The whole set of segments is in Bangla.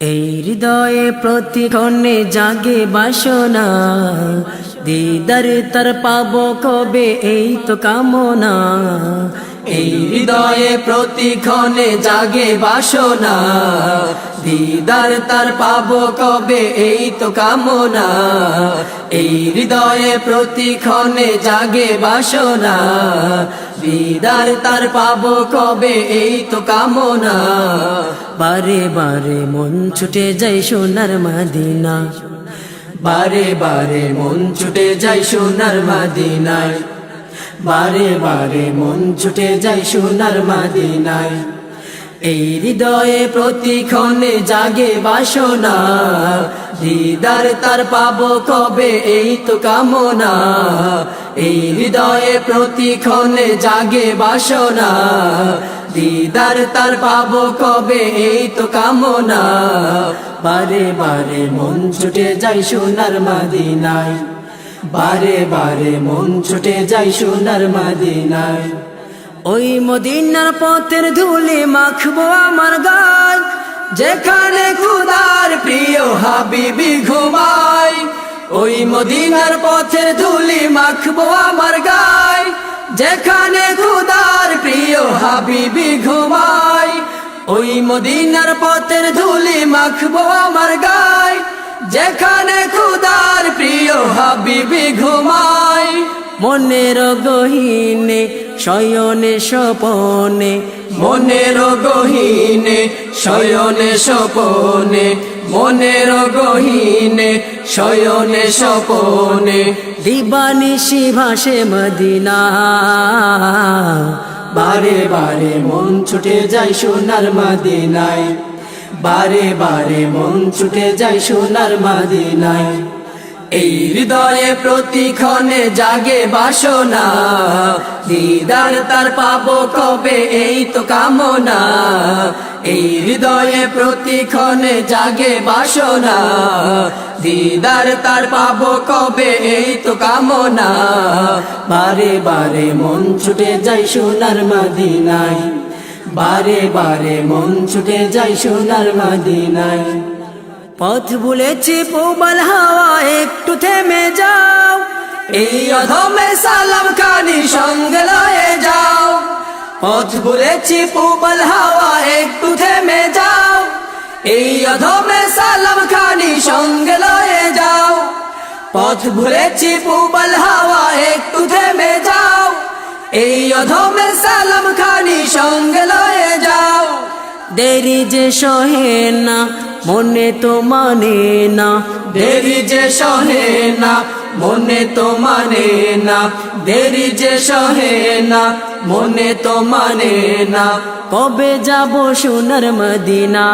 এই হৃদয়ে প্রতিক্ষণে জাগে বাসনা। দিদার তার পাবো কবে এই তো কামনা। এই হৃদয়ে প্রতিক্ষণে জাগে বাসনা। দিদার তার পাবো কবে এই তো কামনা। এই হৃদয়ে প্রতিক্ষণে জাগে বাসনা। দিদার তার পাবো কবে এই তো কামনা। বারে বারে মন ছুটে যাই সোনার মাদিনা বারে বারে মন ছুটে যাই সোনার মাদিনায়। বারে বারে মন ছুটে যাই সোনার মাদিনায়। এই হৃদয়ে প্রতিক্ষণে জাগে বাসনা। দিদার তার পাবো কবে এই তো কামনা। এই হৃদয়ে প্রতিক্ষণে জাগে বাসনা। দিদার তার পাবো কবে এই তো কামনা। বারে বারে মন ছুটে যাই সোনার মাদিনায়। বারে বারে মন ছুটে যাই সোনার মাদিনায়। ওই মদিনার পথের ধুলি মাখবো আমার গায়, যেখানে খুদার প্রিয় হাবিবি ঘুমায়। ওই মদিনার পথের ধুলি মাখবো আমার গায়, যেখানে খুদার প্রিয় হাবিবি ঘুমায়। ওই মদিনার পথের ধুলি মাখবো আমার গায় যেখানে খুদার প্রিয় হাবিবি ঘুমায়, মনের গহীনে, শয়নে, স্বপনে। মনের গহীনে, শয়নে, স্বপনে। মনের গহীনে, শয়নে, স্বপনে। দিবানিশি ভাসে মদিনা। বারে বারে মন ছুটে যায় সোনার মদিনায়। বারে বারে মন ছুটে যায় সোনার মাদিনায়। এই হৃদয়ে প্রতিক্ষণে জাগে বাসনা। দিদার তার পাবো কবে এই তো কামনা। এই হৃদয়ে প্রতিক্ষণে জাগে বাসনা। দিদার তার পাবো কবে এই তো কামনা। বারে বারে মন ছুটে যাই সোনার মাদিনায়। বারে বারে মন ছুটে যাই সোনার মাদিনায়। পথ ভুলেছি পোবাল হাওয়া, একটু থেমে যাও। এই অধমে সালাম খানি সঙ্গে লয়ে যাও। পথ ভুলেছি পোবাল হাওয়া, একটু থেমে যাও। এই অধমে সালাম খানি সঙ্গে লয়ে যাও। পথ ভুলেছি পোবাল হাওয়া, একটু থেমে যাও। এই অধমে সালাম খানি সঙ্গে লয়ে যাও। দেরি যে সহে না, মনে তো মানে না। দেরি যে সহে না, মনে তো মানে না। দেরি যে সহে না, মনে তো মানে না। কবে যাব সোনার মদিনা?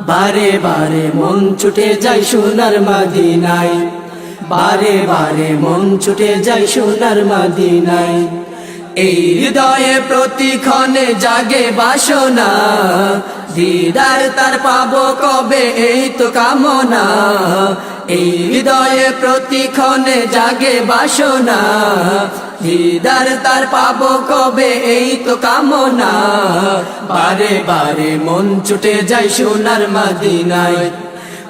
বারে বারে মন ছুটে যায় সোনার মদিনায়। বারে বারে মন ছুটে যায় সোনার মাদিনায়। এই হৃদয়ে প্রতিক্ষণে জাগে বাসনা। দিদার তার পাবো কবে এই তো কামনা। এই হৃদয়ে প্রতিক্ষণে জাগে বাসনা। দিদার তার পাবো কবে এই তো কামনা। বারে বারে মন ছুটে যায় সোনার মাদিনায়।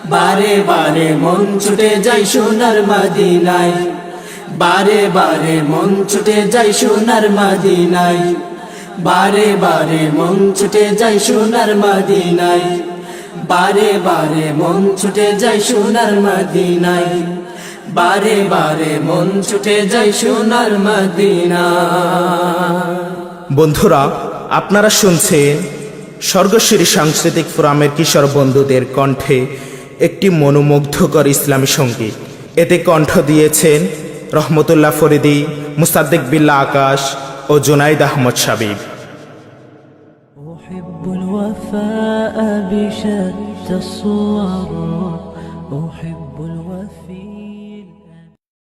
বারে বারে মন ছুটে যাই সোনার মাদিনায়। বারে বারে মন ছুটে যাই সোনার মাদিনায়। বারে বারে মন ছুটে যাই সোনার মাদিনায়। বারে বারে মন ছুটে যাই সোনার মাদিনায়। বারে বারে মন ছুটে যাই সোনার মাদিনা বন্ধুরা, আপনারা শুনছেন স্বর্গশ্রী সাংস্কৃতিক ফোরামের কিশোর বন্ধুদের কণ্ঠে একটি মনোমুগ্ধকর ইসলামী সঙ্গীত এতে কণ্ঠ দিয়েছেন রহমতুল্লাহ ফরিদি মুসাদ্দিক বিল্লা আকাশ ও জুনাইদ আহমদ সাবিব أحب الوفاء بشتى الصور أحب